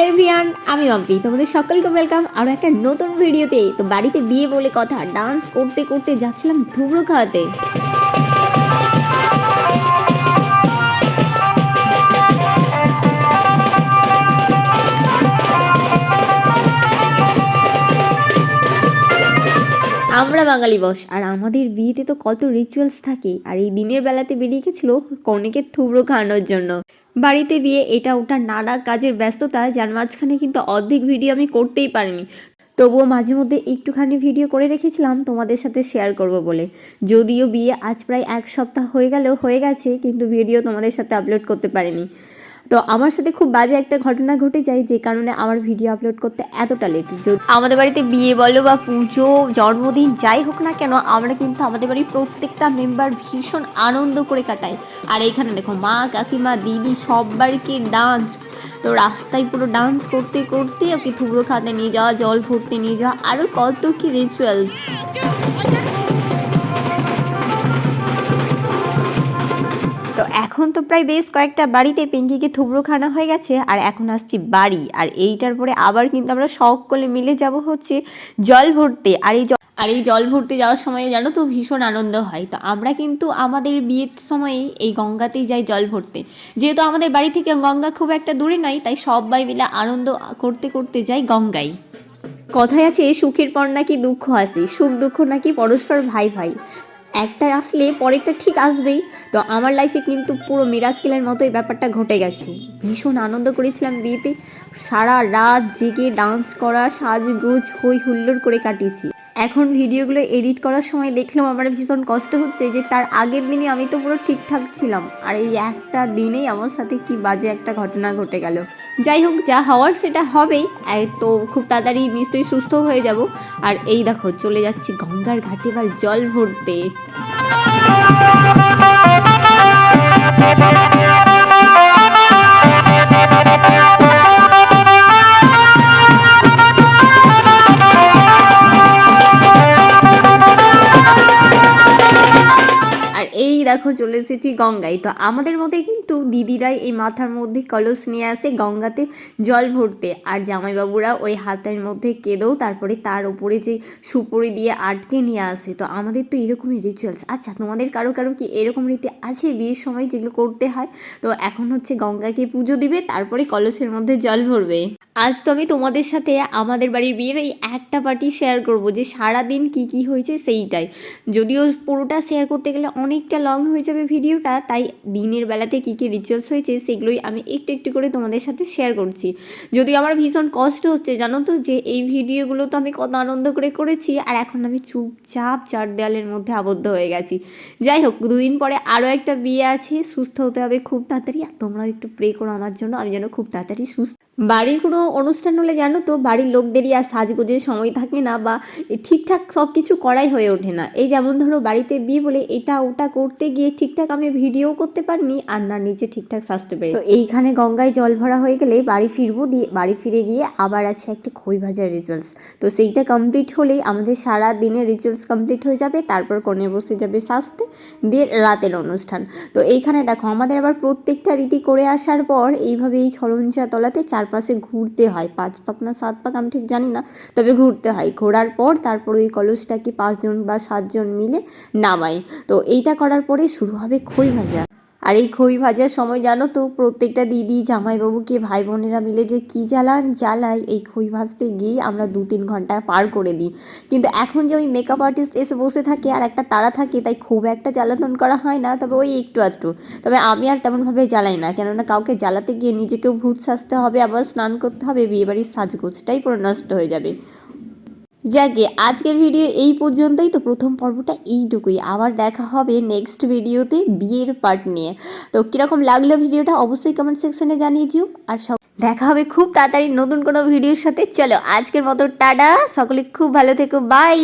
Hello everyone আমি অম্পি তোমাদের সকলকে ওয়েলকাম আরও একটা নতুন ভিডিওতে তো। বাড়িতে বিয়ে বলে কথা ডান্স করতে করতে যাচ্ছিলাম ধুবড়ো খাওয়াতে। আমরা বাঙালি বস, আর আমাদের বিয়েতে তো কত রিচুয়ালস থাকে। আর এই দিনের বেলাতে বেরিয়ে গেছিল কনেকে থুবড়ো খাওয়ানোর জন্য। বাড়িতে বিয়ে এটা ওটা নানা কাজের ব্যস্ততা, যার মাঝখানে কিন্তু অর্ধেক ভিডিও আমি করতেই পারিনি। তবুও মাঝে মধ্যে একটুখানি ভিডিও করে রেখেছিলাম, তোমাদের সাথে শেয়ার করব বলে। যদিও বিয়ে আজ প্রায় এক সপ্তাহ হয়ে গেলেও হয়ে গেছে, কিন্তু ভিডিও তোমাদের সাথে আপলোড করতে পারিনি। তো আমার সাথে খুব বাজে একটা ঘটনা ঘটে যায় যে কারণে আমার ভিডিও আপলোড করতে এতটা লেট আমাদের বাড়িতে বিয়ে বলো বা পুজো, জন্মদিন যাই হোক না কেন, আমরা কিন্তু আমাদের বাড়ির প্রত্যেকটা মেম্বার ভীষণ আনন্দ করে কাটাই। আর এইখানে দেখো মা, কাকিমা, দিদি সবাইকে ডান্স তো রাস্তায় পুরো ডান্স করতে করতে ওকে থুবড়ো খাতে নিয়ে যাওয়া, জল ভরতে নিয়ে যাওয়া আরও কত কি রিচুয়ালস তো এখন তো প্রায় বেশ কয়েকটা বাড়িতে পিঙ্কিকে থুবড়ো খানা হয়ে গেছে, আর এখন আসছি বাড়ি। আর এইটার পরে আবার কিন্তু আমরা সকলে মিলে যাব হচ্ছে জল ভরতে। আর এই আর এই জল ভরতে যাওয়ার সময় জানো তো ভীষণ আনন্দ হয়। তো আমরা কিন্তু আমাদের বিয়ের সময়ে এই গঙ্গাতেই যাই জল ভরতে। যেহেতু আমাদের বাড়ি থেকে গঙ্গা খুব একটা দূরে নয়, তাই সবাই মিলে আনন্দ করতে করতে যাই গঙ্গায়। কথায় আছে, সুখের পর নাকি দুঃখ আসে সুখ দুঃখ নাকি পরস্পর ভাই ভাই। একটা আসলে পরেরটা ঠিক আসবেই। তো আমার লাইফে কিন্তু পুরো মিরাক্কেলের মতো এই ব্যাপারটা ঘটে গেছে। ভীষণ আনন্দ করেছিলাম বিয়েতে। সারা রাত জেগে ডান্স করা, সাজগুজ হই হুল্লোড় করে কাটিয়েছি। এখন ভিডিওগুলো এডিট করার সময় দেখলাম আমার ভীষণ কষ্ট হচ্ছে যে তার আগের দিনই আমি তো পুরো ঠিকঠাক ছিলাম। আর এই একটা দিনেই আমার সাথে কি বাজে একটা ঘটনা ঘটে গেল। যাই হোক, যা হওয়ার সেটা হবেই। তো খুব তাড়াতাড়ি নিশ্চয়ই সুস্থ হয়ে যাব। আর এই দেখো, চলে যাচ্ছি গঙ্গার ঘাটে বা জল ভরতে। এই দেখো চলে এসেছি গঙ্গায়। তো আমাদের মধ্যে কিন্তু দিদিরাই এই মাথার মধ্যে কলস নিয়ে আসে গঙ্গাতে জল ভরতে। আর জামাইবাবুরা ওই হাতের মধ্যে কেঁদেও তারপরে তার উপরে যে সুপুরি দিয়ে আটকে নিয়ে আসে। তো আমাদের তো এরকমই রিচুয়ালস আচ্ছা তোমাদের কারও কারও কি এরকম রীতি আছে বিয়ের সময় যেগুলো করতে হয়? তো এখন হচ্ছে গঙ্গাকে পুজো দিবে, তারপরে কলসের মধ্যে জল ভরবে। আজ তো আমি তোমাদের সাথে আমাদের বাড়ির বিয়ের এই একটা পার্টি শেয়ার করব যে সারা দিন কি কি হয়েছে সেইটাই। যদিও পুরোটা শেয়ার করতে গেলে অনেকটা লং হয়ে যাবে ভিডিওটা, তাই দিনের বেলাতে কী কী রিচুয়ালস হয়েছে সেগুলোই আমি একটু একটু করে তোমাদের সাথে শেয়ার করছি। যদিও আমার ভীষণ কষ্ট হচ্ছে, জানো তো, যে এই ভিডিওগুলো তো আমি কত আনন্দ করে করেছি, আর এখন আমি চুপচাপ চার দেওয়ালের মধ্যে আবদ্ধ হয়ে গেছি। যাই হোক, দুদিন পরে আরও একটা বিয়ে আছে, সুস্থ হতে হবে খুব তাড়াতাড়ি, আর তোমরাও একটু প্রে করো আমার জন্য, আমি যেন খুব তাড়াতাড়ি সুস্থ বাড়ির কোনো অনুষ্ঠান হলে জানো তো, বাড়ির লোকদেরই আর সাজগোজের সময় থাকে না বা ঠিকঠাক সব কিছু করাই হয়ে ওঠে না। এই যেমন ধরো বাড়িতে বিয়ে বলে এটা ওটা করতে গিয়ে ঠিকঠাক আমি ভিডিও করতে পারিনি, আর না নিচে ঠিকঠাক সাজতে পারি তো এইখানে গঙ্গায় জল ভরা হয়ে গেলে বাড়ি ফিরবো দিয়ে, বাড়ি ফিরে গিয়ে আবার আছে একটা খই ভাজার রিচুয়ালস তো সেইটা কমপ্লিট হলেই আমাদের সারা দিনের রিচুয়ালস কমপ্লিট হয়ে যাবে, তারপর কনে বসে যাবে সাজতে, দিয়ে রাতের অনুষ্ঠান। তো এইখানে দেখো, আমাদের আবার প্রত্যেকটা রীতি করে আসার পর এইভাবে এই ছলঞ্চা তলাতে চারপাশে ঘুরতে হয়। পাঁচ পাক না সাত পাক আমি ঠিক জানি না, তবে ঘুরতে হয়। ঘোরার পর তারপর ওই কলসটাকে পাঁচজন বা সাতজন মিলে নামাই। তো এইটা করার পরে শুরু হবে খই ভাজা আর এই খই ভাজার সময় জানো তো, প্রত্যেকটা দিদি জামাইবাবুকে ভাই বোনেরা মিলে যে কী জ্বালান জ্বালায় এই খই ভাজতে গিয়েই আমরা দু তিন ঘণ্টা পার করে দিই। কিন্তু এখন যে ওই মেকআপ আর্টিস্ট এসে বসে থাকে আর একটা তারা থাকে, তাই খুব একটা জ্বালাতন করা হয় না, তবে ওই একটু আধটু। তবে আমি আর তেমনভাবে জ্বালাই না, কেননা কাউকে জ্বালাতে গিয়ে নিজেকেও ভূত সাজতে হবে, আবার স্নান করতে হবে, বিয়েবাড়ির সাজগোজটাই পুরো নষ্ট হয়ে যাবে। যাকে আজকের ভিডিও এই পর্যন্তই। তো প্রথম পর্বটা এইটুকুই। আবার দেখা হবে নেক্সট ভিডিওতে বিয়ের পার্ট নিয়ে। তো কীরকম লাগল ভিডিওটা অবশ্যই কমেন্ট সেকশনে জানিয়ে দিও। আর সব দেখা হবে খুব তাড়াতাড়ি নতুন কোনো ভিডিওর সাথে। চলো আজকের মতো, টাটা। সকলে খুব ভালো থেকো। বাই